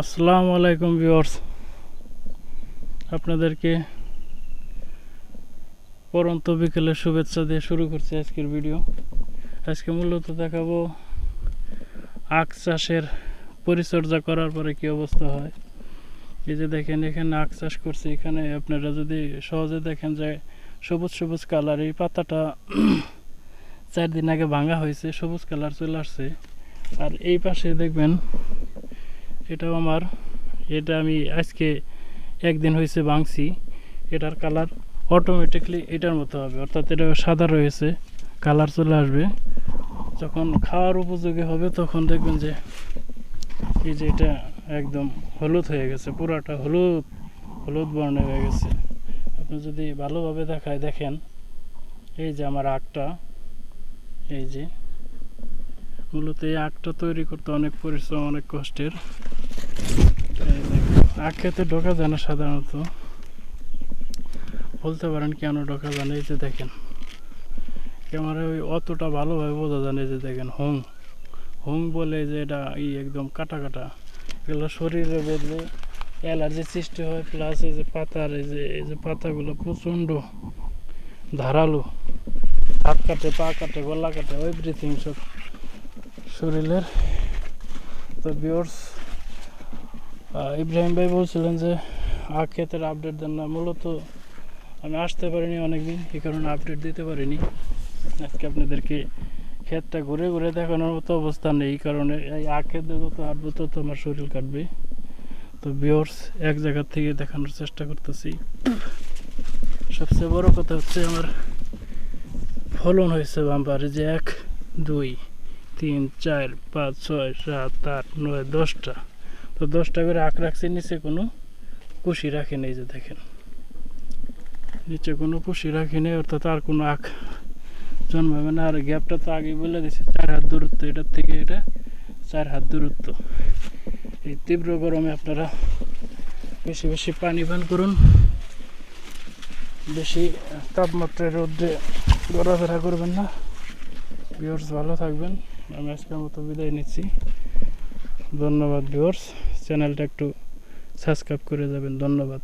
আসসালামু আলাইকুম ভিউয়ার্স। আপনাদেরকে পরন্ত বিকেলের শুভেচ্ছা দিয়ে শুরু করছি আজকের ভিডিও। আজকে মূলত দেখাবো আখ চাষের পরিচর্যা করার পরে কি অবস্থা হয়। এই যে দেখেন, এখানে আখ চাষ করছি। এখানে আপনারা যদি সহজে দেখেন যে সবুজ সবুজ কালার, এই পাতাটা চার দিন আগে ভাঙা হয়েছে, সবুজ কালার চলে আসছে। আর এই পাশে দেখবেন এটাও আমার, এটা আমি আজকে একদিন হয়েছে ভাঙছি, এটার কালার অটোমেটিকলি এটার মতো হবে, অর্থাৎ এটা সাদা রয়েছে কালার চলে আসবে। যখন খাওয়ার উপযোগী হবে তখন দেখবেন যে এই যে এটা একদম হলুদ হয়ে গেছে, পুরাটা হলুদ হলুদ বর্ণে হয়ে গেছে। আপনি যদি ভালোভাবে দেখায় দেখেন, এই যে আমার আখটা, এই যে মূলত এই আখটা তৈরি করতে অনেক পরিশ্রম, অনেক কষ্টের। আখ খেতে ঢোকা যায় না সাধারণত। বলতে পারেন কেন ঢোকা যায় না? এই যে দেখেন। ক্যামেরা ওই অতটা ভালোভাবে বোঝা যায় না। এই যে দেখেন, হুং। হুং বলে যে এটা ই একদম কাটা কাটা। এগুলো শরীরে বেঁধলে অ্যালার্জি সৃষ্টি হয়, প্লাস এই যে পাতার এই যে এই যে পাতাগুলো প্রচণ্ড ধারালো। হাত কাটে, পা কাটে, গলা কাটে এভরিথিং সব। শরীরের। তো বিয়র্স ইব্রাহিম ভাই বলছিলেন যে আখ ক্ষেতের আপডেট দেন না। মূলত আমি আসতে পারিনি অনেকদিন, এই কারণে আপডেট দিতে পারিনি। আজকে আপনাদেরকে ক্ষেতটা ঘুরে ঘুরে দেখানোর মতো অবস্থা নেই, এই কারণে এই আখ ক্ষেতে যত হাঁটবো, তত আমার শরীর কাটবে। তো বিয়র্স এক জায়গা থেকে দেখানোর চেষ্টা করতেছি। সবচেয়ে বড় কথা হচ্ছে, আমার ফলন হয়েছে বাম্পারে যে এক, দুই। তিন, চার, পাঁচ, ছয়, সাত, আট, নয়, দশটা। তো দশটা করে আঁক রাখছি, নিচে কোনো কুশি রাখে নেই যে দেখেন। নিচে কোনো কুশি রাখি নেই, অর্থাৎ আর কোনো আখ জন্মাবে না। আর গ্যাপটা তো আগেই বলে দিছি চার হাত দূরত্ব, এটার থেকে এটা চার হাত দূরত্ব। এই তীব্র গরমে আপনারা বেশি বেশি পানি পান করুন। বেশি তাপমাত্রায় রোদ্রে ঘোরাফেরা করবেন না। ভিউয়ার্স ভালো থাকবেন। আমি আজকের মতো বিদায় নিচ্ছি। ধন্যবাদ ভিউর্স চ্যানেলটা একটু সাবস্ক্রাইব করে যাবেন। ধন্যবাদ।